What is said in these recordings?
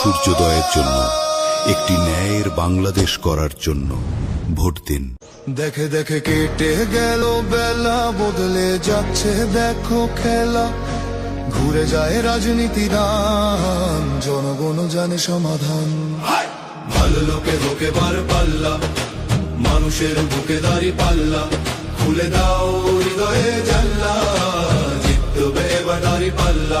সূর্যোদয়ের জন্য একটি ন্যায়ের বাংলাদেশ করার জন্য ভোট দিন। দেখে দেখে কেটে গেল বেলা বদলে যাচ্ছে দেখো খেলা। ঘুরে যায় রাজনীতি দান জনগণ জানে সমাধান। ভালো লোকে লোকে বার পাল্লা মানুষের বুকে দাঁড়ি পাল্লা। খুলে দাও হৃদয়ে জানলা জিতবে এবার দাঁড়ি পাল্লা।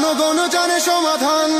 জনগণ জানে সমাধান।